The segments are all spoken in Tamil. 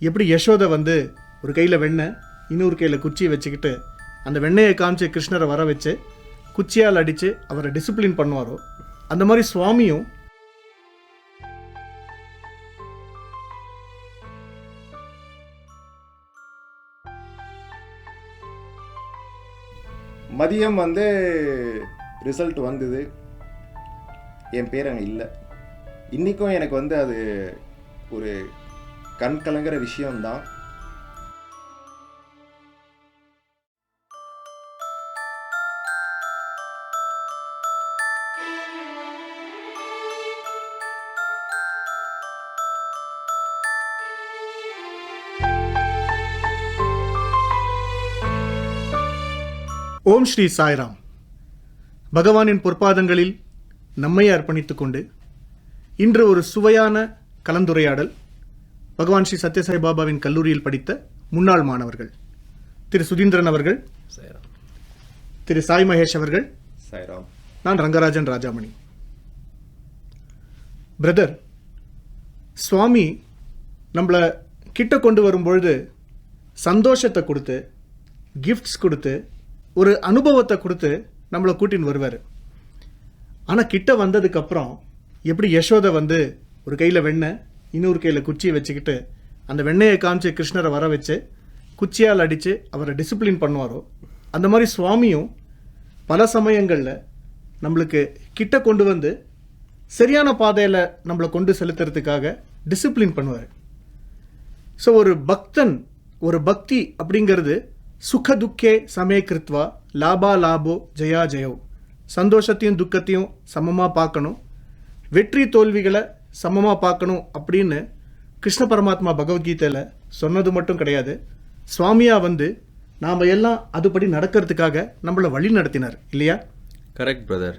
எப்படி யசோதை வந்து ஒரு கையில் வெண்ணெய் இன்னொரு கையில் குச்சியை வச்சுக்கிட்டு அந்த வெண்ணெயை காமிச்சு கிருஷ்ணரை வர வச்சு குச்சியால் அடித்து அவரை டிசிப்ளின் பண்ணுவாரோ? அந்த மாதிரி சுவாமியும் மதியம் வந்து ரிசல்ட் வந்தது. என் பேர் அங்கே இல்லை. இன்றைக்கும் எனக்கு வந்து அது ஒரு கண் கலங்குற விஷயம்தான். ஓம் ஸ்ரீ சாய்ராம். பகவானின் பொற்பாதங்களில் நம்மை அர்ப்பணித்துக் கொண்டு இன்று ஒரு சுவையான கலந்துரையாடல் பகவான் ஸ்ரீ சத்யசாய் பாபாவின் கல்லூரியில் படித்த முன்னாள் மாணவர்கள். திரு சுதீந்திரன் அவர்கள். திரு சாய் மகேஷ் அவர்கள். சாய்ராம். நான் ரங்கராஜன் ராஜாமணி. பிரதர் சுவாமி நம்மளை கிட்ட கொண்டு வரும்பொழுது சந்தோஷத்தை கொடுத்து கிஃப்ட்ஸ் கொடுத்து ஒரு அனுபவத்தை கொடுத்து நம்மளை கூட்டின்னு வருவார். ஆனால் கிட்ட வந்ததுக்கப்புறம் எப்படி யசோதை வந்து ஒரு கையில் வெண்ணெய் இன்னொரு கையில் குச்சியை வச்சுக்கிட்டு அந்த வெண்ணெயை காமிச்சு கிருஷ்ணரை வர வச்சு குச்சியால் அடித்து அவரை டிசிப்ளின் பண்ணுவாரோ? அந்த மாதிரி சுவாமியும் பல சமயங்களில் நம்மளுக்கு கிட்ட கொண்டு வந்து சரியான பாதையில் நம்மளை கொண்டு செலுத்துறதுக்காக டிசிப்ளின் பண்ணுவார். ஸோ ஒரு பக்தன் ஒரு பக்தி அப்படிங்கிறது சுக துக்கே சமய கிருத்வா லாபா லாபோ ஜெயா ஜெயோ. சந்தோஷத்தையும் துக்கத்தையும் சமமாக பார்க்கணும். வெற்றி தோல்விகளை சமமாக பார்க்கணும் அப்படின்னு கிருஷ்ண பரமாத்மா பகவத்கீதையில் சொன்னது மட்டும் கிடையாது. சுவாமியாக வந்து நாம் எல்லாம் அதுபடி நடக்கிறதுக்காக நம்மளை வழி நடத்தினார் இல்லையா? Correct brother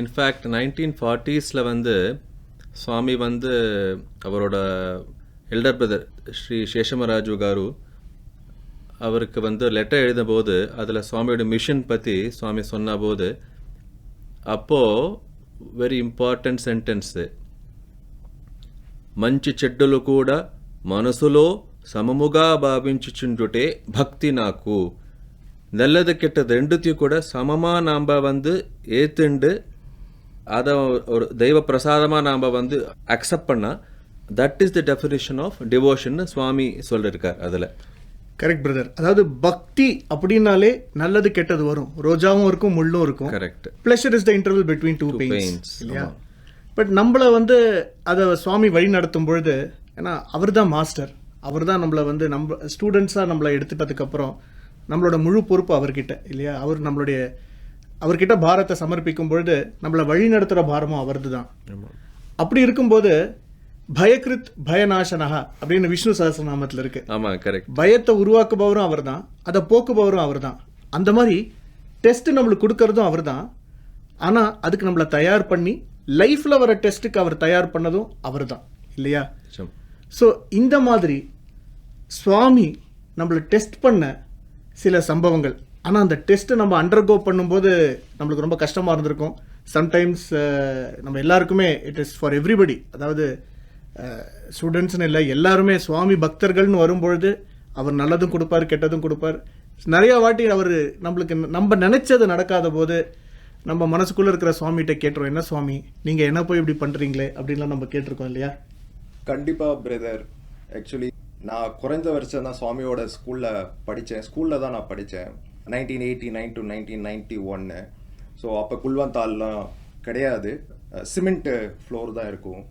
in fact nineteen ஃபார்ட்டிஸில் வந்து சுவாமி வந்து அவரோட எல்டர் பிரதர் ஸ்ரீ சேஷமராஜு காரு அவருக்கு வந்து லெட்டர் எழுதும்போது அதில் சுவாமியோட மிஷன் பற்றி சுவாமி சொன்ன போது அப்போது வெரி இம்பார்ட்டன்ட் சென்டென்ஸு మంచి చెడ్డలు కూడా మనసులో సమముగా భావించుచుండుటే భక్తి నాకు நல்லது கெட்டது ரெண்டுத்தையும் கூட சமமாக நாம் வந்து ஏத்துண்டு அதை ஒரு தெய்வ பிரசாதமாக நாம் வந்து அக்செப்ட் பண்ணால் that is the definition of devotion Swami சொல்லியிருக்கார் அதில் கரெக்ட் பிரதர் அதாவது பக்தி அப்படின்னாலே நல்லது கெட்டது வரும் ரோஜாவும் இருக்கும் முள்ளும் இருக்கும் correct pleasure is the interval between two pains, pains இல்லையா பட் நம்மளை வந்து அதை சுவாமி வழி நடத்தும் பொழுது ஏன்னா அவர் தான் மாஸ்டர். அவர் தான் நம்மளை வந்து நம்ம ஸ்டூடெண்ட்ஸாக நம்மளை எடுத்துட்டதுக்கப்புறம் நம்மளோட முழு பொறுப்பு அவர்கிட்ட இல்லையா? அவர் நம்மளுடைய அவர்கிட்ட பாரத்தை சமர்ப்பிக்கும் பொழுது நம்மளை வழி நடத்துகிற பாரமும் அவரது தான் அப்படி இருக்கும்போது பயக்ரித் பயநாசனஹா அப்படின்னு விஷ்ணு சஹஸ்ரநாமத்தில் இருக்கு. ஆமாம் கரெக்ட் பயத்தை உருவாக்குபவரும் அவர்தான் அதை போக்குபவரும் அவர்தான். அந்த மாதிரி டெஸ்ட் நம்மளுக்கு கொடுக்கறதும் அவர்தான். ஆனா அதுக்கு நம்மளை தயார் பண்ணி லைஃப்ல வர டெஸ்ட்டுக்கு அவர் தயார் பண்ணதும் அவர்தான் இல்லையா? ஸோ இந்த மாதிரி சுவாமி நம்மளை டெஸ்ட் பண்ண சில சம்பவங்கள். ஆனால் அந்த டெஸ்ட்டை நம்ம அண்டர்கோ பண்ணும்போது நம்மளுக்கு ரொம்ப கஷ்டமாக இருந்திருக்கும். சம்டைம்ஸ் நம்ம எல்லாருக்குமே இட் இஸ் ஃபார் எவ்ரிபடி அதாவது ஸ்டூடெண்ட்ஸ்னு இல்லை எல்லாருமே சுவாமி பக்தர்கள்னு வரும்பொழுது அவர் நல்லதும் கொடுப்பார் கெட்டதும் கொடுப்பார். நிறையா வாட்டி அவர் நம்மளுக்கு நம்ம நினைச்சது நடக்காத போது நம்ம மனசுக்குள்ளே இருக்கிற சுவாமிகிட்ட கேட்டுரும் என்ன சுவாமி? நீங்கள் என்ன போய் இப்படி பண்ணுறீங்களே அப்படின்லாம் நம்ம கேட்டிருக்கோம் இல்லையா? கண்டிப்பாக பிரதர் ஆக்சுவலி நான் குறைந்த வருஷம் தான் சுவாமியோட ஸ்கூலில் படித்தேன் ஸ்கூலில் தான் நான் படித்தேன் nineteen eighty nine to nineteen ninety ஒன்று ஸோ அப்போ குல்வந்தால்லாம் கிடையாது. சிமெண்ட் ஃப்ளோர் தான் இருக்கும்.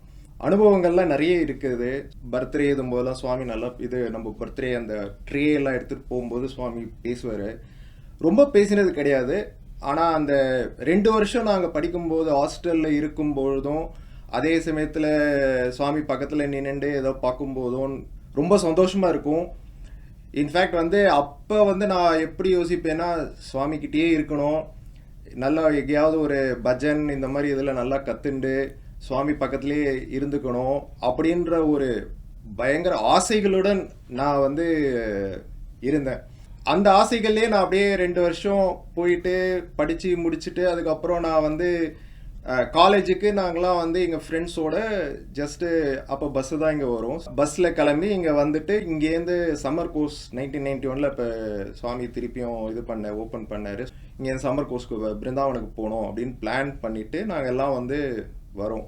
அனுபவங்கள்லாம் நிறைய இருக்குது. பர்த்டே எழுதும் போதெல்லாம் சுவாமி நல்லா இது நம்ம பர்த்டே அந்த ட்ரே எல்லாம் எடுத்துகிட்டு போகும்போது சுவாமி பேசுவார். ரொம்ப பேசினது கிடையாது. ஆனால் அந்த ரெண்டு வருஷம் நாங்கள் படிக்கும்போது ஹாஸ்டலில் இருக்கும்பொழுதும் அதே சமயத்தில் சுவாமி பக்கத்தில் நின்று ஏதோ பார்க்கும்போதும் ரொம்ப சந்தோஷமாக இருக்கும். இன்ஃபேக்ட் வந்து அப்போ வந்து நான் எப்படி யோசிப்பேன்னா சுவாமிக்கிட்டேயே இருக்கணும். நல்லா எங்கேயாவது ஒரு பஜன் இந்த மாதிரி இதில் நல்லா கத்துண்டு சுவாமி பக்கத்துலேயே இருந்துக்கணும் அப்படின்ற ஒரு பயங்கர ஆசைகளுடன் நான் வந்து இருந்தேன். அந்த ஆசைகள்லேயே நான் அப்படியே ரெண்டு வருஷம் போயிட்டு படித்து முடிச்சுட்டு அதுக்கப்புறம் நான் வந்து காலேஜுக்கு நாங்களாம் வந்து எங்கள் ஃப்ரெண்ட்ஸோட ஜஸ்ட்டு அப்போ பஸ்ஸு தான் இங்கே வரும். பஸ்ஸில் கிளம்பி இங்கே வந்துட்டு இங்கேருந்து சம்மர் கோர்ஸ் நைன்டீன் நைன்டி ஒனில் இப்போ சுவாமி திருப்பியும் இது பண்ண ஓப்பன் பண்ணார். இங்கேருந்து சம்மர் கோர்ஸ்க்கு பிருந்தாவனுக்கு போகணும் அப்படின்னு பிளான் பண்ணிவிட்டு நாங்கள் எல்லாம் வந்து வரோம்.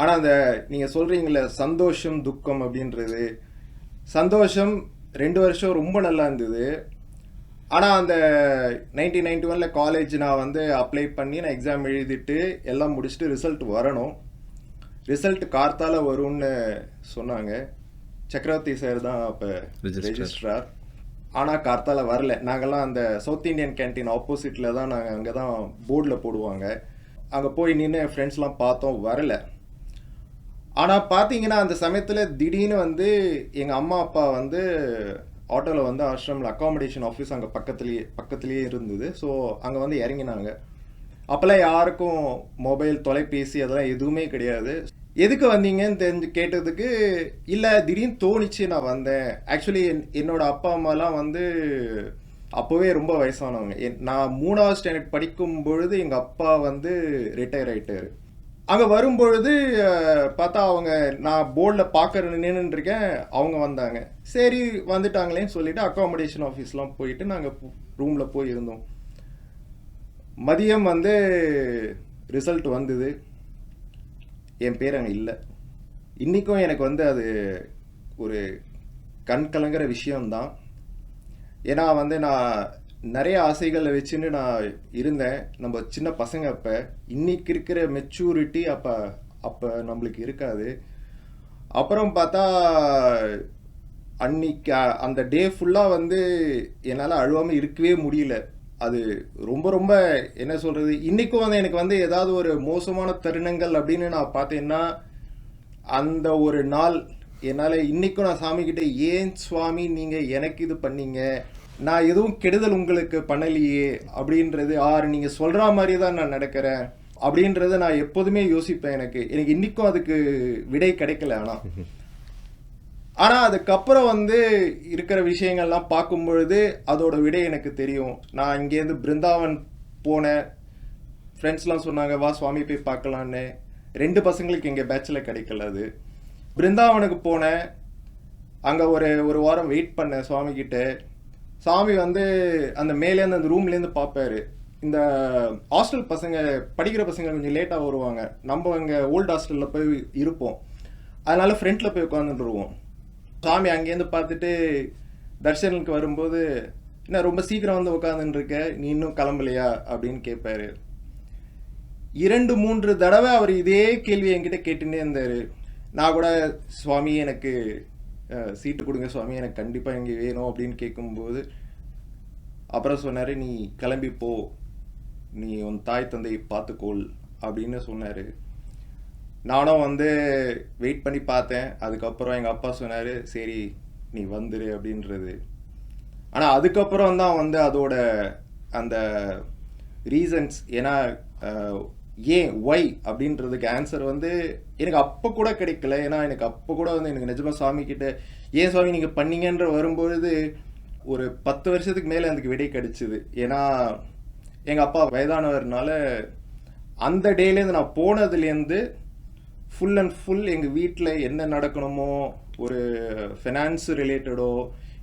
ஆனால் அந்த நீங்கள் சொல்கிறீங்களே சந்தோஷம் துக்கம் அப்படின்றது. சந்தோஷம் ரெண்டு வருஷம் ரொம்ப நல்லா இருந்தது. ஆனால் அந்த நைன்டீன் நைன்டி ஒனில் காலேஜ் நான் வந்து அப்ளை பண்ணி நான் எக்ஸாம் எழுதிட்டு எல்லாம் முடிச்சுட்டு ரிசல்ட் வரணும். ரிசல்ட் கார்த்தால வரும்னு சொன்னாங்க. சக்கரவர்த்தி சார் தான் அப்போ. ரெஜிஸ்ட்ரார் ஆனால் கார்த்தால வரல. நாங்கெல்லாம் அந்த சவுத் இந்தியன் கேன்டீன் ஆப்போசிட்டில் தான் நாங்கள் அங்கே தான் போர்டில் போடுவாங்க. அங்கே போய் நின்று என் ஃப்ரெண்ட்ஸ்லாம் பார்த்தோம் வரல. ஆனால் பார்த்தீங்கன்னா அந்த சமயத்தில் திடீர்னு வந்து எங்கள் அம்மா அப்பா வந்து ஆட்டோவில் வந்து ஆசிரமில் அக்காமடேஷன் ஆஃபீஸ் அங்கே பக்கத்துலேயே பக்கத்துலேயே இருந்தது. ஸோ அங்கே வந்து இறங்கினாங்க. அப்போல்லாம் யாருக்கும் மொபைல் தொலைபேசி அதெல்லாம் எதுவுமே கிடையாது. எதுக்கு வந்தீங்கன்னு தெரிஞ்சு கேட்டதுக்கு இல்லை திடீர்னு தோணிச்சு நான் வந்தேன். ஆக்சுவலி என்னோட அப்பா அம்மாலாம் வந்து அப்போவே ரொம்ப வயசானவங்க. என்- நான் மூணாவது ஸ்டாண்டர்ட் படிக்கும் பொழுது எங்கள் அப்பா வந்து ரிட்டையர் ஆகிட்டார் அங்கே வரும்பொழுது பார்த்தா அவங்க நான் போர்டில் பார்க்க நின்றுட்டு இருக்கேன் அவங்க வந்தாங்க. சரி வந்துட்டாங்களேன்னு சொல்லிட்டு அக்காமடேஷன் ஆஃபீஸ்லாம் போயிட்டு நாங்கள் ரூமில் போய் இருந்தோம் மதியம் வந்து ரிசல்ட் வந்தது. என் பேர் அங்கே இல்லை. இன்றைக்கும் எனக்கு வந்து அது ஒரு கண் கலங்குற விஷயம்தான். ஏன்னா வந்து நான் நிறைய ஆசைகளை வச்சுன்னு நான் இருந்தேன். நம்ம சின்ன பசங்க அப்போ இன்னைக்கு இருக்கிற மெச்சூரிட்டி அப்போ அப்போ நம்மளுக்கு இருக்காது. அப்புறம் பார்த்தா அன்னைக்கு அந்த டே ஃபுல்லாக வந்து என்னால் அழுவாமல் இருக்கவே முடியல. அது ரொம்ப ரொம்ப என்ன சொல்கிறது இன்றைக்கும் வந்து எனக்கு வந்து ஏதாவது ஒரு மோசமான தருணங்கள் அப்படின்னு நான் பார்த்தேன்னா அந்த ஒரு நாள் என்னால் இன்றைக்கும் நான் சாமிக்கிட்ட ஏன் சுவாமி நீங்கள் எனக்கு இது பண்ணீங்க? நான் எதுவும் கெடுதல் உங்களுக்கு பண்ணலையே அப்படின்றது ஆறு நீங்கள் சொல்கிற மாதிரி தான் நான் நடக்கிறேன் அப்படின்றத நான் எப்போதுமே யோசிப்பேன் எனக்கு. எனக்கு இன்னைக்கும் அதுக்கு விடை கிடைக்கல ஆனால் ஆனால் அதுக்கப்புறம் வந்து இருக்கிற விஷயங்கள்லாம் பார்க்கும் பொழுது அதோட விடை எனக்கு தெரியும். நான் இங்கேருந்து பிருந்தாவன் போனேன். ஃப்ரெண்ட்ஸ்லாம் சொன்னாங்க வா சுவாமி போய் பார்க்கலான்னு. ரெண்டு பசங்களுக்கு எங்கள் பேட்சில் கிடைக்கல அது. பிருந்தாவனுக்கு போனேன். அங்கே ஒரு ஒரு வாரம் வெயிட் பண்ணேன் சுவாமிக்கிட்ட சாமி வந்து அந்த மேலேருந்து அந்த ரூம்லேருந்து பார்ப்பாரு. இந்த ஹாஸ்டல் பசங்க படிக்கிற பசங்க கொஞ்சம் லேட்டாக வருவாங்க. நம்ம அங்கே ஓல்டு ஹாஸ்டலில் போய் இருப்போம். அதனால ஃப்ரண்ட்டில் போய் உட்காந்துட்டுருவோம் சாமி அங்கேருந்து பார்த்துட்டு தர்ஷனுக்கு வரும்போது என்ன ரொம்ப சீக்கிரம் வந்து உட்காந்துருக்க நீ இன்னும் கிளம்பலையா? அப்படின்னு கேட்பாரு. இரண்டு மூன்று தடவை அவர் இதே கேள்வி என்கிட்ட கேட்டுன்னே இருந்தார். நான் கூட சுவாமி எனக்கு சீட்டு கொடுங்க சுவாமி எனக்கு கண்டிப்பாக இங்கே வேணும் அப்படின்னு கேட்கும்போது அப்புறம் சொன்னார் நீ கிளம்பி போ. நீ உன் தாய் தந்தையை பார்த்துக்கோள். அப்படின்னு சொன்னார். நானும் வந்து வெயிட் பண்ணி பார்த்தேன். அதுக்கப்புறம் எங்கள் அப்பா சொன்னார் சரி நீ வந்துரு அப்படின்றது. ஆனால் அதுக்கப்புறம் தான் வந்து அதோட அந்த ரீசன்ஸ் ஏன்னா ஏன் ஒய் அப்படின்றதுக்கு ஆன்சர் வந்து எனக்கு அப்போ கூட கிடைக்கல. ஏன்னா எனக்கு அப்போ கூட வந்து எனக்கு நிஜமா சாமி கிட்ட ஏன் சாமி நீங்கள் பண்ணீங்கன்ற வரும்பொழுது ஒரு பத்து வருஷத்துக்கு மேலே எனக்கு விடை கிடைச்சிது. ஏன்னா எங்கள் அப்பா வயதானவர்னால அந்த டேலேருந்து நான் போனதுலேருந்து ஃபுல் அண்ட் ஃபுல் எங்கள் வீட்டில் என்ன நடக்கணுமோ ஒரு ஃபினான்ஸ் ரிலேட்டடோ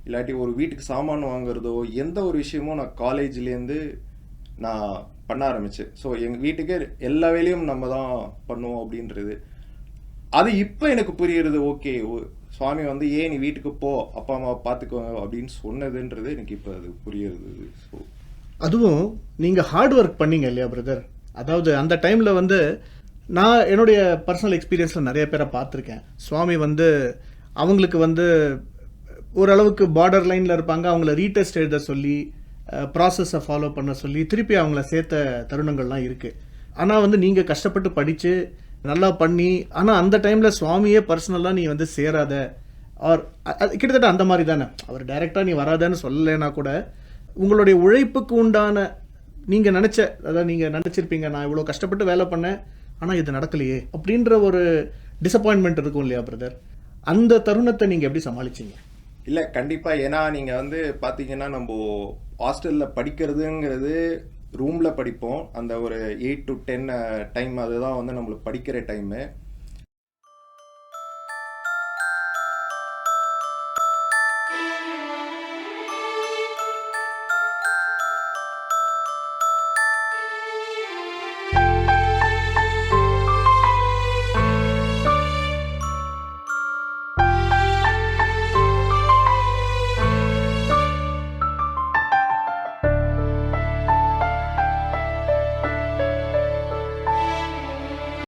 இல்லாட்டி ஒரு வீட்டுக்கு சாமான் வாங்குறதோ எந்த ஒரு விஷயமும் நான் காலேஜ்லேருந்து நான் பண்ண ஆரம்பிச்சு. ஸோ எங்கள் வீட்டுக்கு எல்லா வேலையும் நம்ம தான் பண்ணுவோம் அப்படின்றது. அது இப்போ எனக்கு புரியுறது ஓகே சுவாமி வந்து ஏன் நீ வீட்டுக்கு போ அப்பா அம்மா பார்த்துக்கோங்க அப்படின்னு சொன்னதுன்றது எனக்கு இப்போ அது புரியுறது. ஸோ அதுவும் நீங்கள் ஹார்ட் ஒர்க் பண்ணீங்க இல்லையா பிரதர் அதாவது அந்த டைமில் வந்து நான் என்னுடைய பர்சனல் எக்ஸ்பீரியன்ஸில் நிறைய பேரை பார்த்துருக்கேன். சுவாமி வந்து அவங்களுக்கு வந்து ஓரளவுக்கு பார்டர் லைனில் இருப்பாங்க. அவங்கள ரீடெஸ்ட் எழுத சொல்லி ப்ராசஸை ஃபாலோ பண்ண சொல்லி திருப்பி அவங்கள சேர்த்த தருணங்கள்லாம் இருக்குது ஆனால் வந்து நீங்கள் கஷ்டப்பட்டு படித்து நல்லா பண்ணி ஆனால் அந்த டைமில் சுவாமியே பர்சனலாக நீ வந்து சேராத. ஆர் கிட்டத்தட்ட அந்த மாதிரி தானே. அவர் டைரெக்டாக நீ வராதன்னு சொல்லலைன்னா கூட உங்களுடைய உழைப்புக்கு உண்டான நீங்கள் நினச்ச அதாவது நீங்கள் நினச்சிருப்பீங்க நான் இவ்வளோ கஷ்டப்பட்டு வேலை பண்ணேன் ஆனால் இது நடக்கலையே. அப்படின்ற ஒரு டிசப்பாயின்மெண்ட் இருக்கும் இல்லையா பிரதர் அந்த தருணத்தை நீங்கள் எப்படி சமாளிச்சீங்க? இல்லை கண்டிப்பாக ஏன்னா நீங்கள் வந்து பார்த்தீங்கன்னா நம்ம ஹாஸ்டலில் படிக்கிறதுங்கிறது ரூமில் படிப்போம். அந்த ஒரு எயிட் டு டென் டைம் அதுதான் வந்து நம்மளுக்கு படிக்கிற டைமு